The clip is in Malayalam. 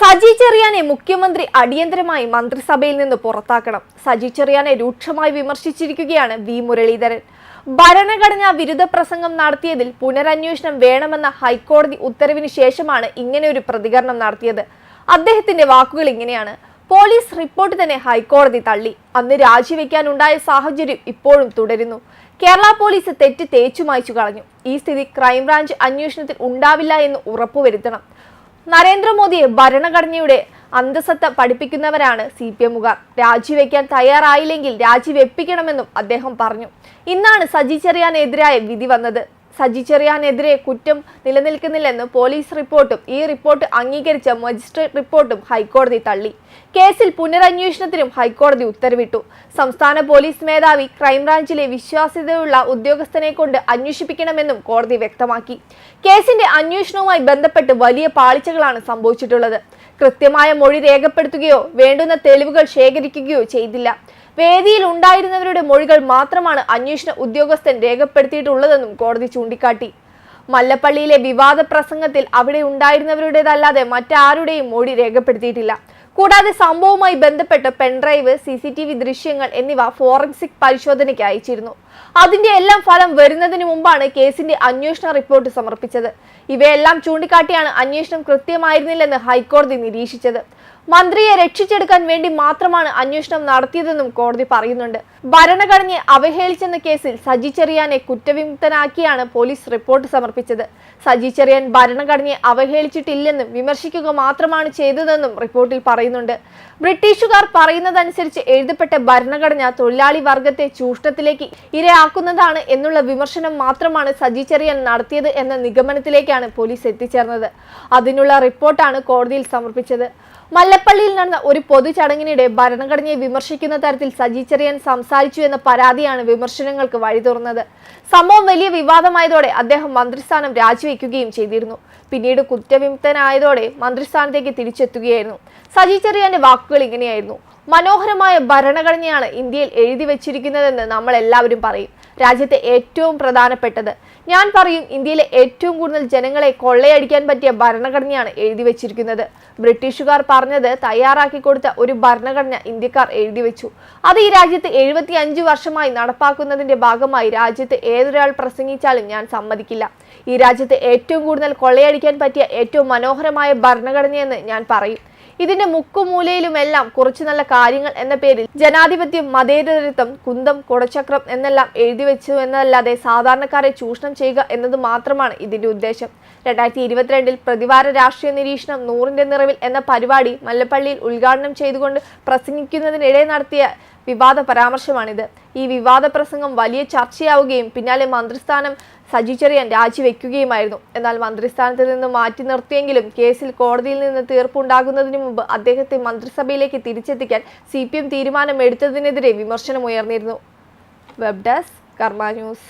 സജി ചെറിയാനെ മുഖ്യമന്ത്രി അടിയന്തരമായി മന്ത്രിസഭയിൽ നിന്ന് പുറത്താക്കണം. സജി ചെറിയാനെ രൂക്ഷമായി വിമർശിച്ചിരിക്കുകയാണ് വി മുരളീധരൻ. ഭരണഘടനാ വിരുദ്ധ പ്രസംഗം നടത്തിയതിൽ പുനരന്വേഷണം വേണമെന്ന ഹൈക്കോടതി ഉത്തരവിന് ശേഷമാണ് ഇങ്ങനെ ഒരു പ്രതികരണം നടത്തിയത്. അദ്ദേഹത്തിന്റെ വാക്കുകൾ ഇങ്ങനെയാണ്. പോലീസ് റിപ്പോർട്ട് തന്നെ ഹൈക്കോടതി തള്ളി. അന്ന് രാജിവെക്കാനുണ്ടായ സാഹചര്യം ഇപ്പോഴും തുടരുന്നു. കേരള പോലീസ് തെറ്റ് തേച്ചു മായ്ച്ചു കളഞ്ഞു. ഈ സ്ഥിതി ക്രൈംബ്രാഞ്ച് അന്വേഷണത്തിൽ ഉണ്ടാവില്ല എന്ന് ഉറപ്പുവരുത്തണം. നരേന്ദ്രമോദിയെ ഭരണഘടനയുടെ അന്തസത്ത പഠിപ്പിക്കുന്നവരാണ് സി പി എമ്മുകാർ രാജിവെക്കാൻ തയ്യാറായില്ലെങ്കിൽ രാജിവെപ്പിക്കണമെന്നും അദ്ദേഹം പറഞ്ഞു. ഇന്നാണ് സജി ചെറിയാനെതിരായ വിധി വന്നത്. സജി ചെറിയാനെതിരെ കുറ്റം നിലനിൽക്കുന്നില്ലെന്ന് പോലീസ് റിപ്പോർട്ടും ഈ റിപ്പോർട്ട് അംഗീകരിച്ച മജിസ്ട്രേറ്റ് റിപ്പോർട്ടും ഹൈക്കോടതി തള്ളി. കേസിൽ പുനരന്വേഷണത്തിനും ഹൈക്കോടതി ഉത്തരവിട്ടു. സംസ്ഥാന പോലീസ് മേധാവി ക്രൈംബ്രാഞ്ചിലെ വിശ്വാസ്യതയുള്ള ഉദ്യോഗസ്ഥനെ കൊണ്ട് അന്വേഷിപ്പിക്കണമെന്നും കോടതി വ്യക്തമാക്കി. കേസിന്റെ അന്വേഷണവുമായി ബന്ധപ്പെട്ട് വലിയ പാളിച്ചകളാണ് സംഭവിച്ചിട്ടുള്ളത്. കൃത്യമായ മൊഴി രേഖപ്പെടുത്തുകയോ വേണ്ടുന്ന തെളിവുകൾ ശേഖരിക്കുകയോ ചെയ്തില്ല. വേദിയിൽ ഉണ്ടായിരുന്നവരുടെ മൊഴികൾ മാത്രമാണ് അന്വേഷണ ഉദ്യോഗസ്ഥൻ രേഖപ്പെടുത്തിയിട്ടുള്ളതെന്നും കോടതി ചൂണ്ടിക്കാട്ടി. മല്ലപ്പള്ളിയിലെ വിവാദ പ്രസംഗത്തിൽ അവിടെ ഉണ്ടായിരുന്നവരുടേതല്ലാതെ മറ്റാരുടെയും മൊഴി രേഖപ്പെടുത്തിയിട്ടില്ല. കൂടാതെ സംഭവവുമായി ബന്ധപ്പെട്ട് pendrive C C T V ദൃശ്യങ്ങൾ എന്നിവ ഫോറൻസിക് പരിശോധനയ്ക്ക് അയച്ചിരുന്നു. അതിന്റെ എല്ലാം ഫലം വരുന്നതിന് മുമ്പാണ് കേസിന്റെ അന്വേഷണ റിപ്പോർട്ട് സമർപ്പിച്ചത്. ഇവയെല്ലാം ചൂണ്ടിക്കാട്ടിയാണ് അന്വേഷണം കൃത്യമായിരുന്നില്ലെന്ന് ഹൈക്കോടതി നിരീക്ഷിച്ചത്. മന്ത്രിയെ രക്ഷിച്ചെടുക്കാൻ വേണ്ടി മാത്രമാണ് അന്വേഷണം നടത്തിയതെന്നും കോടതി പറയുന്നുണ്ട്. ഭരണഘടനയെ അവഹേളിച്ചെന്ന കേസിൽ സജി ചെറിയാനെ കുറ്റവിമുക്തനാക്കിയാണ് പോലീസ് റിപ്പോർട്ട് സമർപ്പിച്ചത്. സജി ചെറിയാൻ ഭരണഘടനയെ അവഹേളിച്ചിട്ടില്ലെന്നും വിമർശിക്കുക മാത്രമാണ് ചെയ്തതെന്നും റിപ്പോർട്ടിൽ പറയുന്നുണ്ട്. ബ്രിട്ടീഷുകാർ പറയുന്നതനുസരിച്ച് എഴുതപ്പെട്ട ഭരണഘടന തൊഴിലാളി വർഗത്തെ ചൂഷണത്തിലേക്ക് ഇരയാക്കുന്നതാണ് എന്നുള്ള വിമർശനം മാത്രമാണ് സജി ചെറിയാൻ നടത്തിയത് എന്ന നിഗമനത്തിലേക്കാണ് പോലീസ് എത്തിച്ചേർന്നത്. അതിനുള്ള റിപ്പോർട്ടാണ് കോടതിയിൽ സമർപ്പിച്ചത്. മല്ലപ്പള്ളിയിൽ നടന്ന ഒരു പൊതുചടങ്ങിനിടെ ഭരണഘടനയെ വിമർശിക്കുന്ന തരത്തിൽ സജി സംസാരിച്ചു എന്ന പരാതിയാണ് വിമർശനങ്ങൾക്ക് വഴി തുറന്നത്. സംഭവം വലിയ വിവാദമായതോടെ അദ്ദേഹം മന്ത്രിസ്ഥാനം രാജിവെക്കുകയും ചെയ്തിരുന്നു. പിന്നീട് കുറ്റവിമുക്തനായതോടെ മന്ത്രിസ്ഥാനത്തേക്ക് തിരിച്ചെത്തുകയായിരുന്നു. സജി വാക്കുകൾ ഇങ്ങനെയായിരുന്നു. മനോഹരമായ ഭരണഘടനയാണ് ഇന്ത്യയിൽ എഴുതി വച്ചിരിക്കുന്നതെന്ന് നമ്മൾ എല്ലാവരും പറയും. രാജ്യത്തെ ഏറ്റവും പ്രധാനപ്പെട്ടത്. ഞാൻ പറയും ഇന്ത്യയിലെ ഏറ്റവും കൂടുതൽ ജനങ്ങളെ കൊള്ളയടിക്കാൻ പറ്റിയ ഭരണഘടനയാണ് എഴുതി വെച്ചിരിക്കുന്നത്. ബ്രിട്ടീഷുകാർ പറഞ്ഞത് തയ്യാറാക്കി കൊടുത്ത ഒരു ഭരണഘടന ഇന്ത്യക്കാർ എഴുതി വെച്ചു. അത് ഈ രാജ്യത്ത് എഴുപത്തി വർഷമായി നടപ്പാക്കുന്നതിന്റെ ഭാഗമായി രാജ്യത്ത് ഏതൊരാൾ പ്രസംഗിച്ചാലും ഞാൻ സമ്മതിക്കില്ല. ഈ രാജ്യത്ത് ഏറ്റവും കൂടുതൽ കൊള്ളയടിക്കാൻ പറ്റിയ ഏറ്റവും മനോഹരമായ ഭരണഘടനയെന്ന് ഞാൻ പറയും. ഇതിന്റെ മുക്കുമൂലയിലുമെല്ലാം കുറച്ചു നല്ല കാര്യങ്ങൾ എന്ന പേരിൽ ജനാധിപത്യം മതേതരത്വം കുന്തം കുടച്ചക്രം എന്നെല്ലാം എഴുതി വെച്ചു എന്നതല്ലാതെ സാധാരണക്കാരെ ചൂഷണം ചെയ്യുക എന്നത് മാത്രമാണ് ഇതിന്റെ ഉദ്ദേശം. രണ്ടായിരത്തി ഇരുപത്തിരണ്ടിൽ പ്രതിവാര രാഷ്ട്രീയ നിരീക്ഷണം നൂറിന്റെ നിറവിൽ എന്ന പരിപാടി മല്ലപ്പള്ളിയിൽ ഉദ്ഘാടനം ചെയ്തുകൊണ്ട് പ്രസംഗിക്കുന്നതിനിടെ നടത്തിയ വിവാദ പരാമർശമാണിത്. ഈ വിവാദ പ്രസംഗം വലിയ ചർച്ചയാവുകയും പിന്നാലെ മന്ത്രിസ്ഥാനം സജി ചെറിയാൻ രാജിവെക്കുകയുമായിരുന്നു. എന്നാൽ മന്ത്രിസ്ഥാനത്ത് നിന്ന് മാറ്റി നിർത്തിയെങ്കിലും കേസിൽ കോടതിയിൽ നിന്ന് തീർപ്പുണ്ടാകുന്നതിന് മുമ്പ് അദ്ദേഹത്തെ മന്ത്രിസഭയിലേക്ക് തിരിച്ചെത്തിക്കാൻ സി പി എം തീരുമാനമെടുത്തതിനെതിരെ വിമർശനമുയർന്നിരുന്നു. Web desk Karma news.